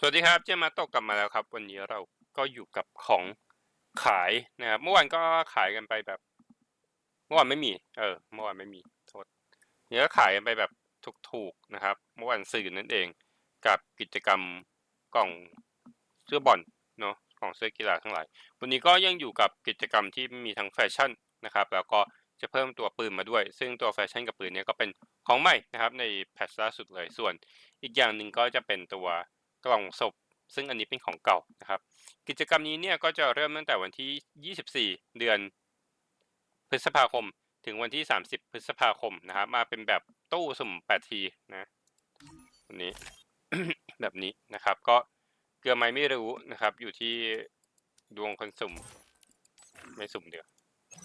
สวัสดีครับ เจมาโตกกลับมาแล้วครับ วันนี้เราก็อยู่กับของขายนะครับเมื่อวานก็ขายกันไปแบบ เมื่อวานไม่มี เออ เมื่อวานไม่มีโทษเนี่ยก็ขายกันไปแบบถูกๆนะครับ เมื่อวันสื่อนั่นเอง กับกิจกรรมกล่องเสื้อบอลเนาะของเสื้อกีฬาทั้งหลาย วันนี้ก็ยังอยู่กับกิจกรรมที่มีทั้งแฟชั่นนะครับ แล้วก็จะเพิ่มตัวปืนมาด้วย ซึ่งตัวแฟชั่นกับปืนเนี่ยก็เป็นของใหม่นะครับ ในแพทล่าสุดเลยส่วน อีกอย่างหนึ่งก็จะเป็นตัว กล่องศพ ซึ่งอันนี้เป็นของเก่านะครับ กิจกรรมนี้เนี่ยก็จะเริ่มตั้งแต่วันที่ 24 เดือนพฤษภาคม ถึงวันที่ 30 พฤษภาคมนะครับ มาเป็นแบบตู้สุ่ม 8 ทีนะวันนี้แบบนี้นะครับ ก็เกลือไหมไม่รู้นะครับ อยู่ที่ดวงคนสุ่ม ไม่สุ่มเดียว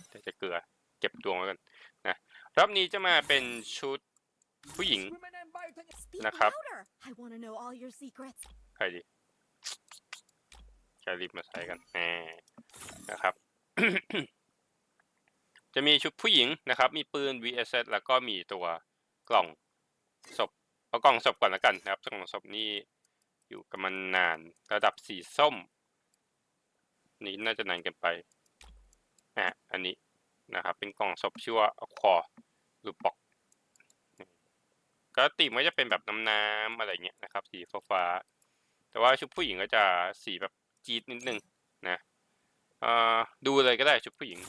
แต่จะเกลือเก็บดวงไว้กันนะรอบนี้จะมาเป็นชุดผู้หญิง Speak Nakap. louder. I want to know all your secrets. ใครดีแครีบมาใส่กันแหมนะครับ จะมีชุดผู้หญิงนะครับ มีปืน VSS แล้วก็มีตัวกล่องศพเอากล่องศพก่อนละกันนะครับกล่องศพนี่อยู่กับมันนานระดับสีส้ม นี่น่าจะนานเกินไปอะอันนี้นะครับ เป็นกล่องศพชื่อว่าคอหรือปอก ก็ติมันก็จะเป็นแบบน้ำน้ำๆอะไรเงี้ยนะครับ สีฟ้าๆแต่ว่าชุดผู้หญิงก็จะสีแบบจี๊ดนิดนึงนะเอ่อดูเลยก็ได้ชุดผู้หญิง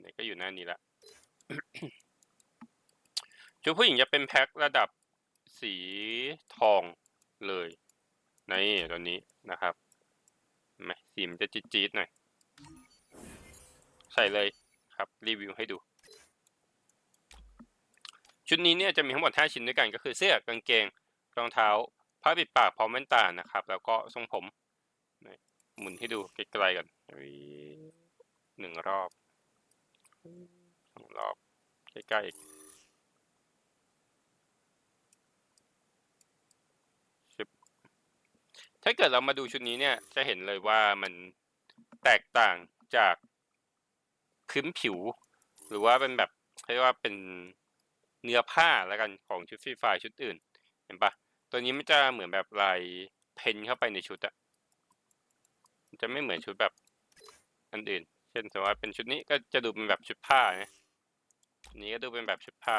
ไหนก็อยู่หน้านี้ละชุดผู้หญิงจะเป็นแพ็คระดับสีทองเลยนี่ตัวนี้นะครับไหมสีมันจะจี๊ดๆหน่อยใส่เลยครับรีวิวให้ดู ชุดนี้เนี่ยจะมีทั้งหมด 5 ชิ้นด้วยกันก็คือเสื้อกางเกงรองเท้าผ้าปิดปากพร้อมแว่นตานะครับ แล้วก็ทรงผมหมุนให้ดูไกลๆกันหนึ่งรอบสองรอบใกล้ๆอีกชึบถ้าเกิดเรามาดูชุดนี้เนี่ยจะเห็นเลยว่ามันแตกต่างจากพื้นผิว หรือว่าเป็นแบบเรียกว่าเป็น เนื้อผ้าแล้วกันของชุดฟรีไฟชุดอื่น เห็นปะตัวนี้มันจะเหมือนแบบลายเพ้นเข้าไปในชุดอะจะไม่เหมือนชุดแบบอันอื่น เช่นสมมติว่าเป็นชุดนี้ก็จะดูเป็นแบบชุดผ้านะนนี้ก็ดูเป็นแบบชุดผ้า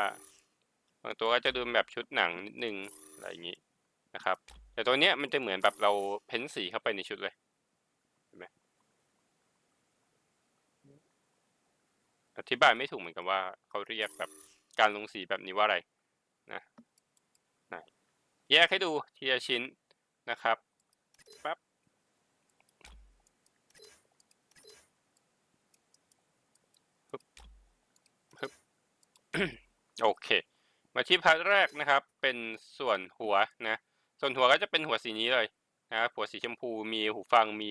บางตัวก็จะดูเป็นแบบชุดหนังนิดนึงอะไรอย่างนี้นะครับ แต่ตัวเนี้ยมันจะเหมือนแบบเราเพ้นสีเข้าไปในชุดเลยเห็นไหมอธิบายไม่ถูกเหมือนกันว่าเขาเรียกแบบ การลงสีแบบนี้ว่าอะไรนะไหนแยกให้ดูทีละชิ้นนะครับปั๊บปึ๊บปึ๊บโอเค มาที่พาร์ทแรกนะครับ เป็นส่วนหัวนะ ส่วนหัวก็จะเป็นหัวสีนี้เลยนะครับหัวสีชมพูมีหูฟังมี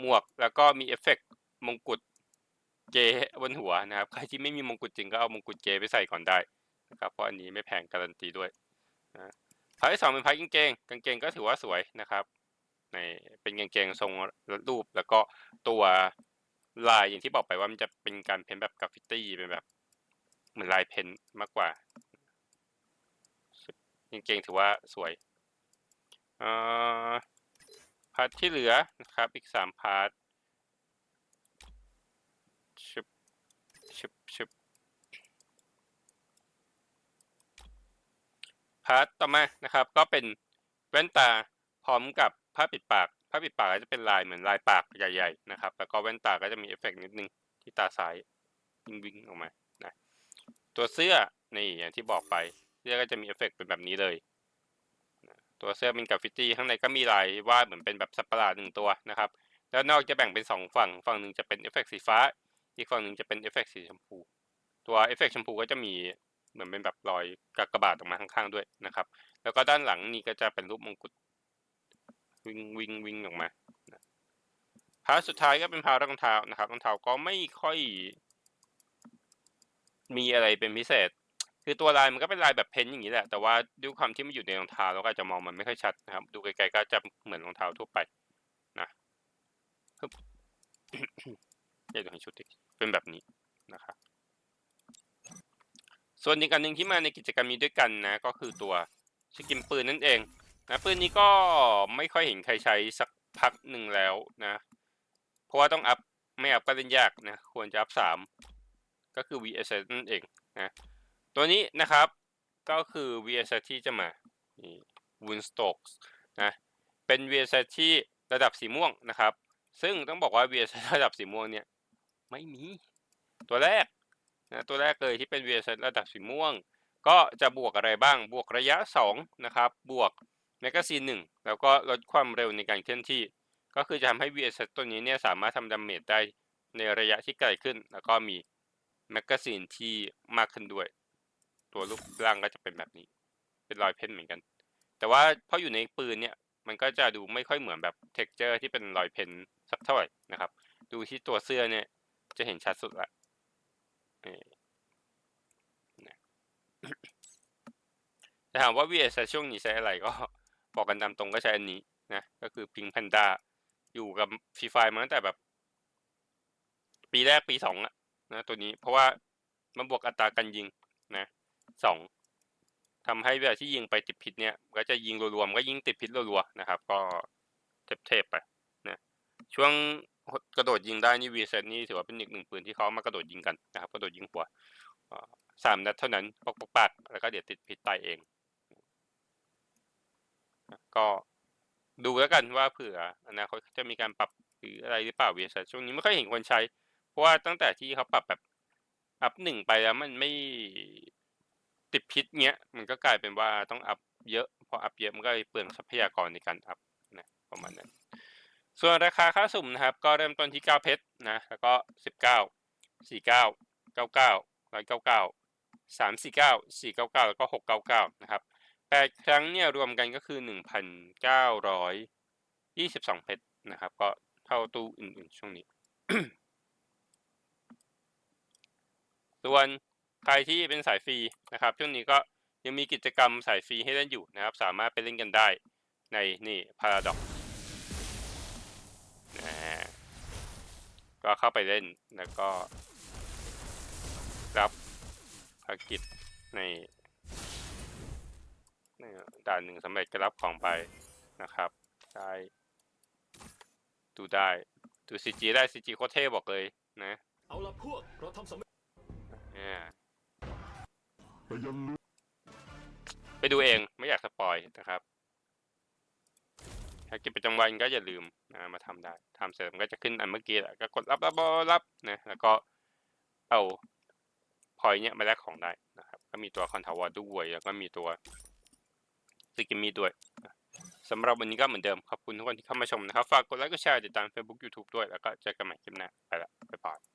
หมวก แล้วก็มีเอฟเฟกต์มงกุฎ เจบนหัวนะครับ ใครที่ไม่มีมงกุฎจริงก็เอามงกุฎเจไปใส่ก่อนได้นะครับเพราะอันนี้ไม่แพงการันตีด้วยนะพาร์ทที่สองเป็นพาร์ทกางเกงกางเกงก็ถือว่าสวยนะครับในเป็นกางเกงทรงรูปแล้วก็ตัวลายอย่างที่บอกไปว่ามันจะเป็นการเพ้นแบบกราฟฟิตี้เป็นแบบ เหมือนลายเพ้นมากกว่ากางเกงถือว่าสวยอ่อพาร์ทที่เหลือนะครับอีกสามพาร์ทชึบชึบชึบพาร์ทต่อมานะครับ ก็เป็นแว่นตาพร้อมกับผ้าปิดปากผ้าปิดปากก็จะเป็นลายเหมือนลายปากใหญ่ ๆ นะครับ แล้วก็แว่นตาก็จะมีเอฟเฟกต์นิดนึงที่ตาซ้ายวิ่งวิ่งๆออกมานะตัวเสื้อนี่อย่างที่บอกไปเสื้อก็จะมีเอฟเฟกต์เป็นแบบนี้เลยตัวเสื้อเป็นกราฟฟิตี้ข้างในก็มีลายวาดเหมือนเป็นแบบสัปหลาดหนึ่งตัวนะครับ แล้วนอกจะแบ่งเป็นสองฝั่ง ฝั่งหนึ่งจะเป็นเอฟเฟกต์สีฟ้า อีกฝั่งหนึ่งจะเป็นเอฟเฟกต์สีชมพู ตัวเอฟเฟกต์ชมพูก็จะมี เหมือนเป็นแบบรอยกากบาทออกมาข้างๆด้วยนะครับ แล้วก็ด้านหลังนี่ก็จะเป็นรูปมงกุฎวิ่งวิ่งวิ่งออกมาพาร์ทสุดท้ายก็เป็นพาร์ทรองเท้านะครับรองเท้าก็ไม่ค่อย มีอะไรเป็นพิเศษ คือตัวลายมันก็เป็นลายแบบเพ้นท์อย่างนี้แหละ แต่ว่าด้วยความที่มันอยู่ในรองเท้าเราก็จะมองมันไม่ค่อยชัดนะครับ ดูไกลๆก็จะเหมือนรองเท้าทั่วไปนะฮึบเดี๋ยวดูให้ชุดดิเป็นแบบนี้นะครับ ส่วนอีกอันหนึ่งที่มาในกิจกรรมนี้ด้วยกันนะ ก็คือตัวสกินปืนนั่นเองนะปืนนี้ก็ไม่ค่อยเห็นใครใช้สักพักหนึ่งแล้วนะ เพราะว่าต้องอัพไม่อัพก็เล่นยากนะ ควรจะอัพสามก็คือ VSS นั่นเองนะ ตัวนี้นะครับก็คือ VSS ที่จะมานี่ Woundstokes นะเป็น VSS ที่ระดับสีม่วงนะครับ ซึ่งต้องบอกว่า VSS ระดับสีม่วงเนี่ยไม่มี ตัวแรก นะตัวแรกเลยที่เป็น VSS ระดับสีม่วง ก็จะบวกอะไรบ้าง บวกระยะ 2 นะครับ บวกแมกกาซีน1แล้วก็ลดความเร็วในการเคลื่อนที่ ก็คือจะทำให้ VSS ตัวนี้เนี่ยสามารถทำดาเมจได้ในระยะที่ไกลขึ้น แล้วก็มีแมกกาซีนที่มากขึ้นด้วย ตัวรูปร่างก็จะเป็นแบบนี้ เป็นรอยเพ้นเหมือนกัน แต่ว่าพออยู่ในปืนเนี่ยมันก็จะดูไม่ค่อยเหมือนแบบเท็กเจอร์ที่เป็นรอยเพ้นสักเท่าไหร่นะครับ ดูที่ตัวเสื้อเนี่ยจะเห็นชัดสุดละนี่นะ จะถามว่า VS ช่วงนี้ใช้อะไรก็บอกกันตามตรงก็ใช้อันนี้นะ ก็คือ Pink Panda อยู่กับฟรีไฟมาตั้งแต่แบบ ปีแรกปีสองอะนะตัวนี้เพราะว่ามันบวกอัตราการยิงนะสองทำให้เวลาที่ยิงไปติดพิษเนี่ย ก็จะยิงรวมๆก็ยิงติดพิษรัวๆนะครับ ก็เทพๆไปนะช่วง กระโดดยิงได้นี่วีเซตนี่ถือว่าเป็นอีกหนึ่งปืนที่เขามากระโดดยิงกันนะครับกระโดดยิงหัวอ่าสามนัดเท่านั้นปกปกปักแล้วก็เดี๋ยวติดพิษตายเอง ก็ดูแล้วกันว่าเผื่ออนาคตเขาจะมีการปรับหรืออะไรหรือเปล่าวีเซตช่วงนี้ไม่ค่อยเห็นคนใช้ เพราะว่าตั้งแต่ที่เขาปรับแบบอัพหนึ่งไปแล้วมันไม่ติดพิษเงี้ย มันก็กลายเป็นว่าต้องอัพเยอะ พออัพเยอะมันก็เลยเปลืองทรัพยากรในการอัพนะประมาณนั้น ส่วนราคาค่าสุ่มนะครับ ก็เริ่มต้นที่เก้าเพชรนะ แล้วก็สิบเก้าสี่เก้าเก้าเก้าร้อยเก้าเก้าสามสี่เก้าสี่เก้าเก้าแล้วก็หกเก้าเก้านะครับแปดครั้งเนี่ยรวมกันก็คือหนึ่งพันเก้าร้อยยี่สิบสองเพชรนะครับ ก็เท่าตู้อื่นๆช่วงนี้ ส่วนใครที่เป็นสายฟรีนะครับ ช่วงนี้ก็ยังมีกิจกรรมสายฟรีให้เล่นอยู่นะครับ สามารถไปเล่นกันได้ในนี่ Paradox นะฮะ ก็เข้าไปเล่นแล้วก็ รับภารกิจในในด่านหนึ่งสำเร็จก็รับของไปนะครับได้ดูได้ดู CG ได้ CG โคตรเท่บอกเลยนะเอาละพวกเราทำสำเร็จเนี่ยแต่อยันลืมไปดูเองไม่อยากสปอยนะครับ ภากิจประจำวันก็อย่าลืมนะมาทำได้ทำเสร็จมันก็จะขึ้นอันเมื่อกี้แหละก็กดรับรับรับนะแล้วก็เอาพอยเนี้ยมาแลกของได้นะครับ ก็มีตัวคอนทาวด้วยแล้วก็มีตัวสกิมมี่ด้วยสำหรับวันนี้ก็เหมือนเดิมขอบคุณทุกคนที่เข้ามาชมนะครับ ฝากกดไลค์กดแชร์ติดตาม Facebook YouTube ด้วยแล้วก็เจอกันใหม่คลิปหน้าไปละบ๊ายบาย